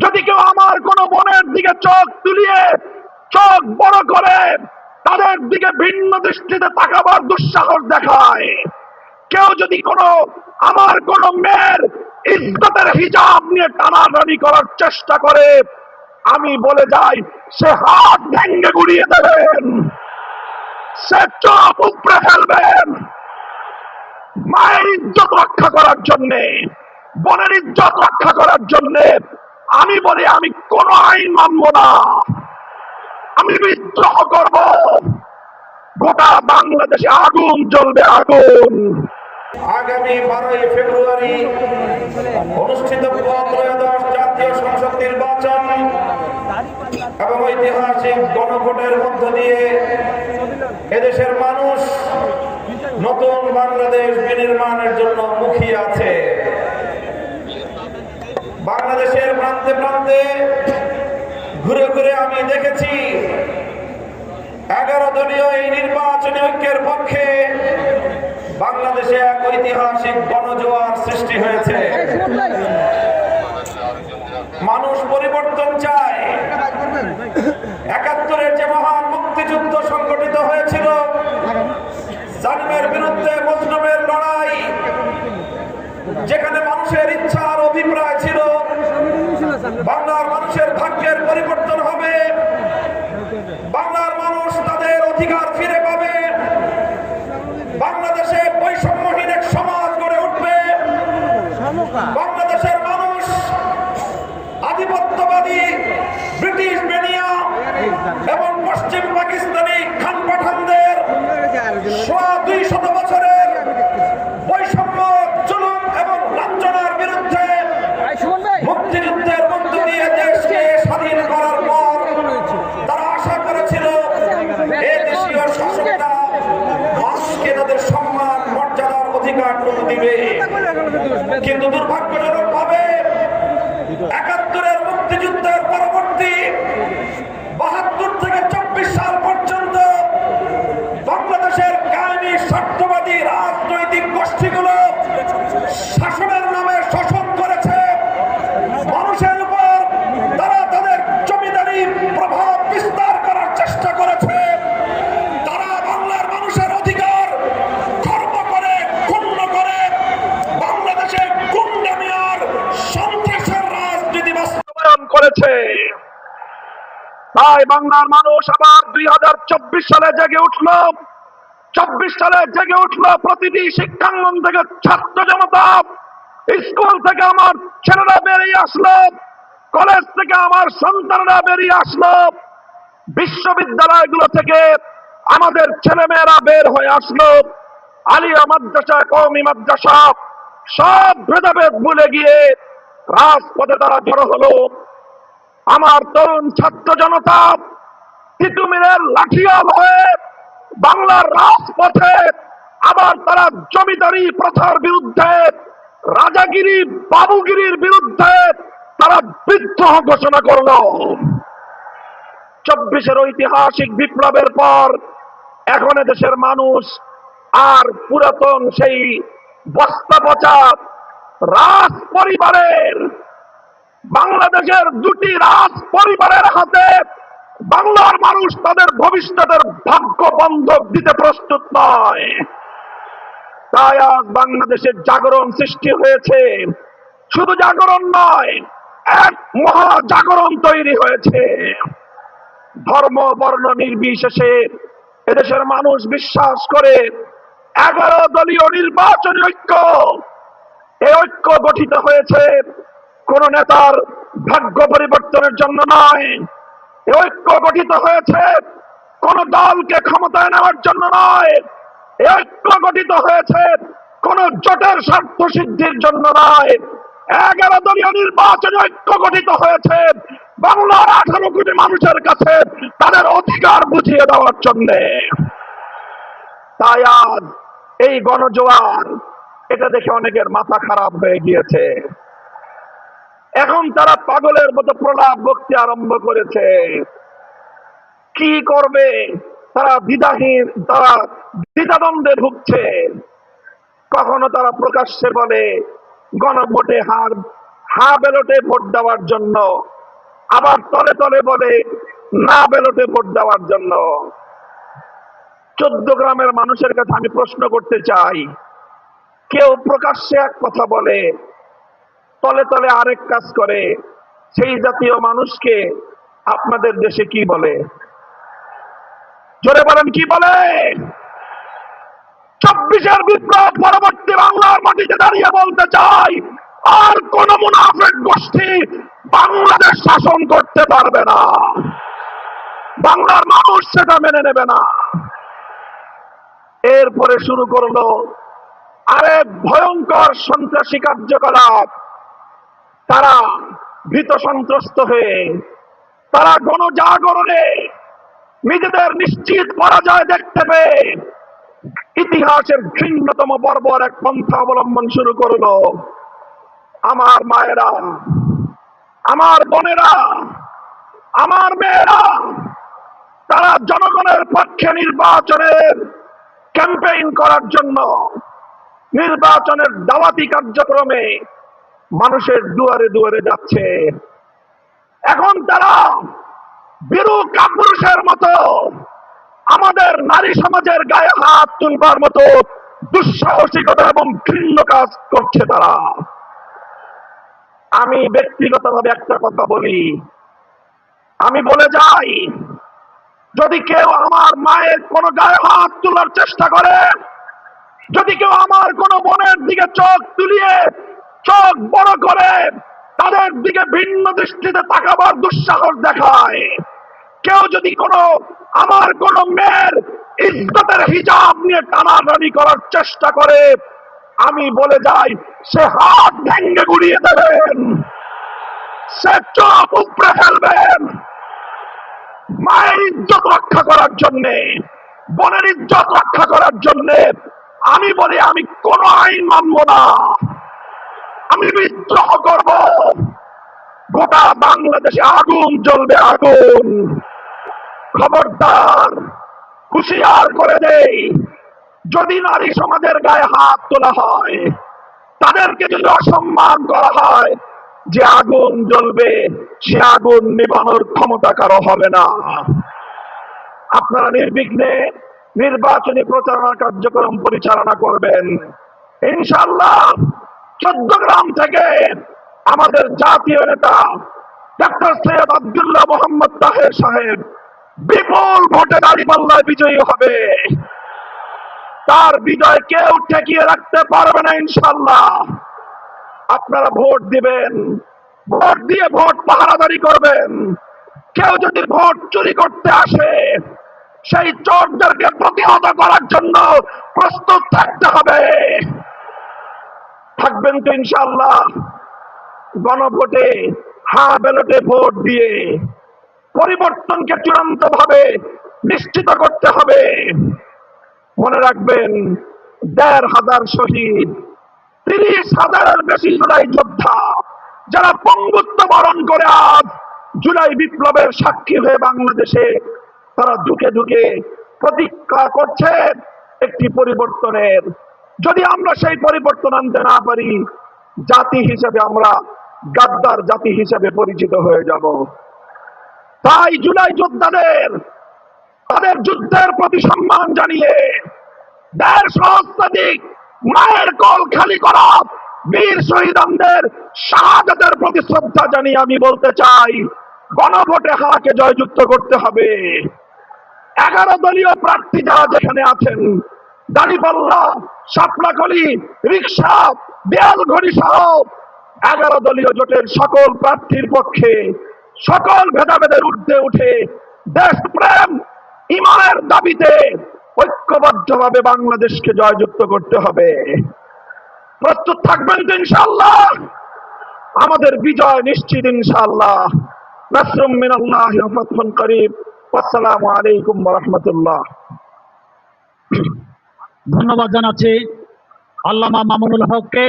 যদি কেউ আমার কোন বোনের দিকে চোখ তুলিয়ে চোখ বড় করে, তাদের দিকে ভিন্ন দৃষ্টিতে তাকাবার দুঃসাহস দেখায়। কেউ যদি কোনো, আমার কোন মেয়ের ইজ্জতের হিজাব নিয়ে টানাটানি করার চেষ্টা করে, আমি বলে যাই, সে হাত ভেঙ্গে গুড়িয়ে দেবেন। সে চোখ উপড়ে ফেলবেন। মায়ের ইজ্জত রক্ষা করার জন্যে, বোনের ইজ্জত রক্ষা করার জন্যে আমি বলি, আমি কোন আইন মানব না। আমি বিদ্রোহ করব। গোটা বাংলাদেশে আগুন জ্বলবে, আগুন। আগামী বারোই ফেব্রুয়ারি অনুষ্ঠিত ত্রয়োদশ জাতীয় সংসদ নির্বাচন এবং ঐতিহাসিক গণভোটের মধ্য দিয়ে এদেশের মানুষ নতুন বাংলাদেশ বিনির্মাণের জন্য মুখিয়ে আছে। বাংলাদেশের প্রান্তে প্রান্তে ঘুরে ঘুরে আমি দেখেছি এগারো দলীয় এই নির্বাচনী ঐক্যের পক্ষে বাংলাদেশে এক ঐতিহাসিক গণজোয়ার সৃষ্টি হয়েছে। মানুষ পরিবর্তন চায়। একাত্তরের যে মহান মুক্তিযুদ্ধ সংগঠিত হয়েছিল জালিমের বিরুদ্ধে মজলুমের লড়াই যেখানে মানুষের ইচ্ছা আর অভিপ্রায় ছিল বাংলার মানুষের ভাগ্যের পরিবর্তন হবে বাংলার মানুষ তাদের অধিকার ফিরে পাবে বাংলাদেশে বৈষম্যহীন এক সমাজ গড়ে উঠবে বাংলাদেশের মানুষ আধিপত্যবাদী ব্রিটিশ বেনিয়া এবং পশ্চিম পাকিস্তানি খান পাঠানদের সোয়া দুই শত বছরের বৈষম্য জুলুম এবং লাঞ্ছনার বিরুদ্ধে মুক্তিযুদ্ধের মধ্য দিয়ে দেশকে স্বাধীন করার পর তারা আশা করেছিল এই দেশীয় শাসকরা মানুষকে তাদের সম্মান মর্যাদার অধিকার দিবে। কিন্তু দুর্ভাগ্যজনক ভাবে একাত্তরের মুক্তিযুদ্ধের বাস্তব করেছে। তাই বাংলার মানুষ আবার দুই হাজার চব্বিশ সালে জেগে উঠল। চব্বিশ সালে জেগে উঠল প্রতিটি শিক্ষাঙ্গন থেকে ছাত্র জনতা। স্কুল থেকে আমার ছেলেরা বেরিয়ে আসলো। কলেজ থেকে আমার সন্তানরা বেরিয়ে আসলো। বিশ্ববিদ্যালয়গুলো থেকে আমাদের ছেলেমেয়েরা বের হয়ে আসলো। আলিয়া মাদ্রাসা কৌমি মাদ্রাসা, সব ভেদাভেদ ভুলে গিয়ে রাজপথে তারা জড়ো হলো। আমার তরুণ ছাত্র জনতা, তিতুমিরের লাঠিয়াল হয়ে বাংলার রাজপথে আবার তারা জমিদারি প্রথার বিরুদ্ধে, রাজাগিরি, বাবুগিরির বিরুদ্ধে তারা বিদ্রোহ ঘোষণা করল। চব্বিশের ঐতিহাসিক বিপ্লবের পর এখন দেশের মানুষ আর পুরাতন সেই বস্তা পচা রাজ পরিবারের বাংলাদেশের দুটি রাজ পরিবারের হাতে বাংলার মানুষ তাদের ভবিষ্যতের ভাগ্য বন্ধক দিতে প্রস্তুত নয়। তাই আজ বাংলাদেশের জাগরণ সৃষ্টি হয়েছে। শুধু জাগরণ নয়, এক মহা জাগরণ তৈরি হয়েছে। ধর্ম, বর্ণ, নির্বিশেষে এদেশের মানুষ বিশ্বাস করে এগারো দলীয় নির্বাচনী ঐক্য এই ঐক্য গঠিত হয়েছে। কোন নেতার ভাগ্য পরিবর্তনের জন্য নয়। এই ঐক্য গঠিত হয়েছে। কোন দলকে ক্ষমতায় নেওয়ার জন্য নয়। এই ঐক্য গঠিত হয়েছে। কোন জোটের স্বার্থ সিদ্ধির জন্য নয়। এগারো দলীয় নির্বাচনী ঐক্য গঠিত হয়েছে। বাংলার আঠারো কোটি মানুষের কাছে তাদের অধিকার বুঝিয়ে দেওয়ার জন্যে। তাই আজ এই গণজোয়ার এটা দেখে অনেকের মাথা খারাপ হয়ে গিয়েছে। এখন তারা পাগলের মতো প্রলাপ ভক্তি আরম্ভ করেছে। কি করবে? তারা দ্বিধাহীন, তারা দ্বিধাদ্বন্দ্বে ভুগছে। কখনো তারা প্রকাশ্যে বলে, গণভোটে হার, হা ব্যালটে ভোট দেওয়ার জন্য। আবার তলে তলে বলে, না ব্যালটে ভোট দেওয়ার জন্য। চোদ্দ গ্রামের মানুষের কাছে আমি প্রশ্ন করতে চাই কেউ প্রকাশ্যে এক কথা বলে, তলে তলে আরেক কাজ করে, সেই জাতীয় মানুষকে আপনাদের দেশে কি বলে? জোরে বলেন, কি বলে? চব্বিশের বিপ্লব পরবর্তী বাংলার মাটিতে দাঁড়িয়ে বলতে চাই, আর কোন মুনাফেক গোষ্ঠী বাংলাদেশ শাসন করতে পারবে না। বাংলার মানুষ সেটা মেনে নেবে না। এরপরে শুরু করল আরেক ভয়ঙ্কর সন্ত্রাসী কার্যকলাপ। তারা ভীত সন্ত্রস্ত হয়ে, তারা গণজাগরণে নিজেদের নিশ্চিত পরাজয় দেখতে পেয়ে ইতিহাসের ঘৃণ্যতম বর্বর এক পন্থা অবলম্বন শুরু করল। আমার মায়েরা, আমার বোনেরা, আমার মেয়েরা, তারা জনগণের পক্ষে নির্বাচনের ক্যাম্পেইন করার জন্য নির্বাচনের দাওয়াতি কার্যক্রমে মানুষের দুয়ারে দুয়ারে যাচ্ছে। এখন তারা বীরু কাপুরুষের মতো, আমাদের নারী সমাজের গায়ে হাত তুলবার মতো দুঃসাহসিকতা এবং ঘৃণ্য কাজ করছে তারা। আমি ব্যক্তিগতভাবে একটা কথা বলি। আমি বলে যাই, যদি কেউ আমার মায়ের কোনো গায়ে হাত তোলার চেষ্টা করে যদি কেউ আমার কোনো বোনের দিকে চোখ তুলিয়ে চোখ বড় করে, তাদের দিকে ভিন্ন দৃষ্টিতে তাকাবার দুঃসাহস দেখায়। কেউ যদি কোনো আমার কোন মেয়ের ইজ্জতের হিজাব নিয়ে টানাটানি করার চেষ্টা করে, আমি বলে যাই, সে হাত ভেঙ্গে গুড়িয়ে দেবেন, সে চোখ উপড়ে ফেলবেন। মায়ের ইজ্জত রক্ষা করার জন্যে, বোনের ইজ্জত রক্ষা করার জন্য আমি বলি, আমি কোন আইন মানব না। আমি বিদ্রোহ করব। গোটা বাংলাদেশে আগুন জ্বলবে, আগুন। খবরদার, হুশিয়ার করে দেই। যদি নারী সমাজের গায়ে হাত তোলা হয়, তাদেরকে যদি অসম্মান করা হয়, যে আগুন জ্বলবে, সে আগুন নিবানোর ক্ষমতা কারও হবে না। আপনারা নির্বিঘ্নে নির্বাচনী প্রচারণা কার্যক্রম পরিচালনা করবেন। ইনশাল্লাহ চোদ্দ গ্রাম থেকে আমাদের জাতীয় নেতা ডাক্তার সৈয়দ আবদুল্লাহ মোহাম্মদ তাহের সাহেব বিপুল ভোটে দাঁড়িপাল্লায় বিজয়ী হবে। তার বিজয় কেউ ঠেকিয়ে রাখতে পারবে না ইনশাল্লাহ আপনারা ভোট দিবেন, ভোট দিয়ে ভোট পাহারাদারি করবেন। কেউ যদি ভোট চুরি করতে আসে সেই চোরদেরকে প্রতিহত করার জন্য প্রস্তুত থাকতে হবে। থাকবেন তো ইনশাল্লাহ গণভোটে হা ব্যালটে ভোট দিয়ে পরিবর্তনকে চূড়ান্ত ভাবে নিশ্চিত করতে হবে। মনে রাখবেন, দেড় হাজার শহীদ, তিরিশ হাজারের বেশি জুলাই যোদ্ধা, যারা পঙ্গুত্ব বরণ করে আজ জুলাই বিপ্লবের সাক্ষী হয়ে বাংলাদেশে তারা ঢুকে ঢুকে প্রতীক্ষা করছে একটি পরিবর্তনের। যদি আমরা সেই পরিবর্তন আনতে না পারি, জাতি হিসেবে আমরা গাদ্দার জাতি হিসেবে পরিচিত হয়ে যাব। তাই জুলাই যোদ্ধাদের, তাদের যুদ্ধের প্রতি সম্মান জানিয়ে দেড় সহস্রাধিক মায়ের কল খালি করা বীর শহীদানদের শাহাদাতের প্রতি শ্রদ্ধা জানিয়ে আমি বলতে চাই, গণভোটে হাকে জয়যুক্ত করতে হবে। এগারো দলীয় প্রার্থী যারা যেখানে আছেন দাড়িপাল্লা সাপলাকলি রিক্সা দেয়াল ঘড়ি সহ এগারো দলীয় জোটের সকল প্রার্থীর পক্ষে সকল ভেদাভেদের ঊর্ধ্বে উঠে দেশপ্রেম ইমানের দাবিতে ঐক্যবদ্ধভাবে বাংলাদেশকে জয়যুক্ত করতে হবে। প্রস্তুত থাকবেন তো ইনশাল্লাহ আমাদের বিজয় নিশ্চিত ইনশাল্লাহ নাসরুম মিনাল্লাহ ওয়া করিব আসসালামু আলাইকুম রহমতুল্লাহ। ধন্যবাদ জানাচ্ছি আল্লামা মামুনুল হককে।